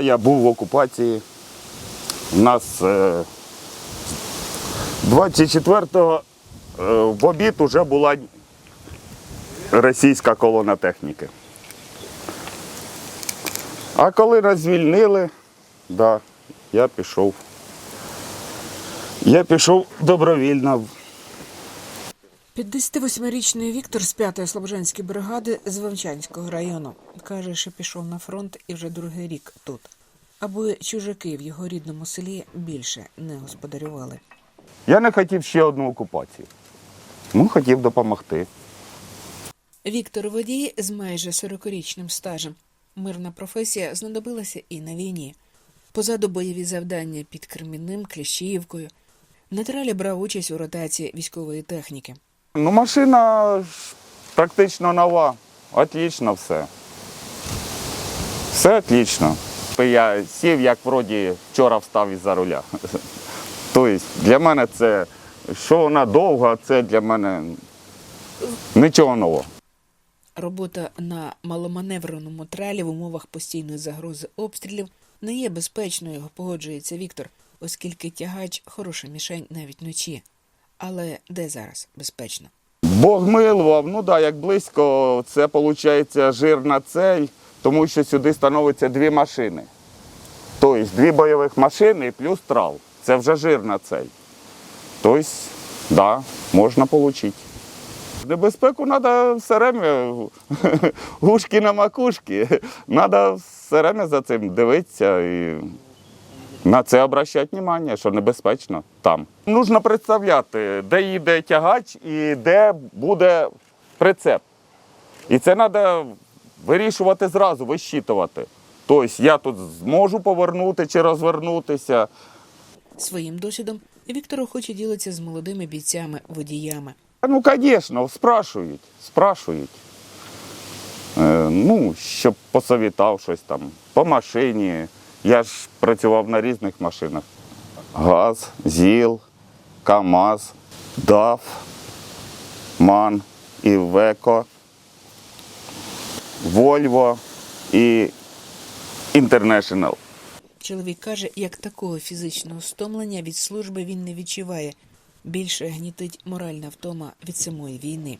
Я був в окупації. У нас е, 24-го е, в обід вже була російська колона техніки. А коли нас звільнили, да, я пішов. Я пішов добровільно. 58-річний Віктор з 5-ї Слобожанської бригади з Вовчанського району каже, що пішов на фронт і вже другий рік тут, аби чужаки в його рідному селі більше не господарювали. Я не хотів ще одну окупацію. Ну, хотів допомогти. Віктор водій з майже 40-річним стажем. Мирна професія знадобилася і на війні. Позаду бойові завдання під Кремінним, Кліщіївкою. На тралі брав участь у ротації військової техніки. Ну, машина практично нова. Отлично все. Все отлично. Я сів, як вроді вчора встав із-за руля. Тобто для мене це, що вона довга, це для мене нічого нового. Робота на маломаневреному тралі в умовах постійної загрози обстрілів не є безпечною, погоджується Віктор, оскільки тягач хороша мішень навіть вночі. Але де зараз безпечно? Бог милував, ну да, як близько, це виходить жирна цель, тому що сюди становиться дві машини. Тобто дві бойових машини і плюс трал. Це вже жирна цель. Тобто, да, можна отримати. Небезпеку треба все время гушки на макушки. Треба все время за цим дивитися і на це обращати увагу, що небезпечно там. Нужно представляти, де їде тягач і де буде прицеп. І це треба вирішувати зразу, вищитувати. Тобто я тут зможу повернути чи розвернутися. Своїм досвідом Віктор охоче ділиться з молодими бійцями, водіями. Ну, звісно, спрашують, спрашують. Е, ну, щоб посовітав щось там по машині. Я ж працював на різних машинах. ГАЗ, ЗІЛ, КАМАЗ, ДАФ, МАН, Івеко, Вольво і Інтернешнл. Чоловік каже, як такого фізичного стомлення від служби він не відчуває. Більше гнітить моральна втома від самої війни.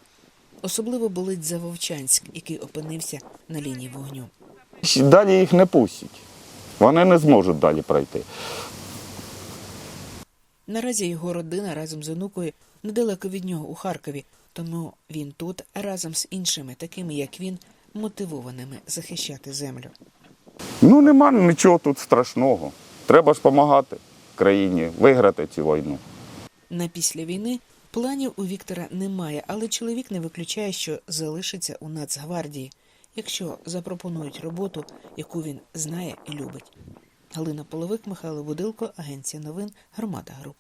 Особливо болить за Вовчанськ, який опинився на лінії вогню. Далі їх не пустять. Вони не зможуть далі пройти. Наразі його родина разом з онукою недалеко від нього у Харкові, тому він тут разом з іншими, такими як він, мотивованими захищати землю. Ну, нема нічого тут страшного. Треба ж допомагати країні виграти цю війну. На після війни планів у Віктора немає, але чоловік не виключає, що залишиться у Нацгвардії, якщо запропонують роботу, яку він знає і любить. Галина Половик, Михайло Будилко, Агенція новин, Громада Груп.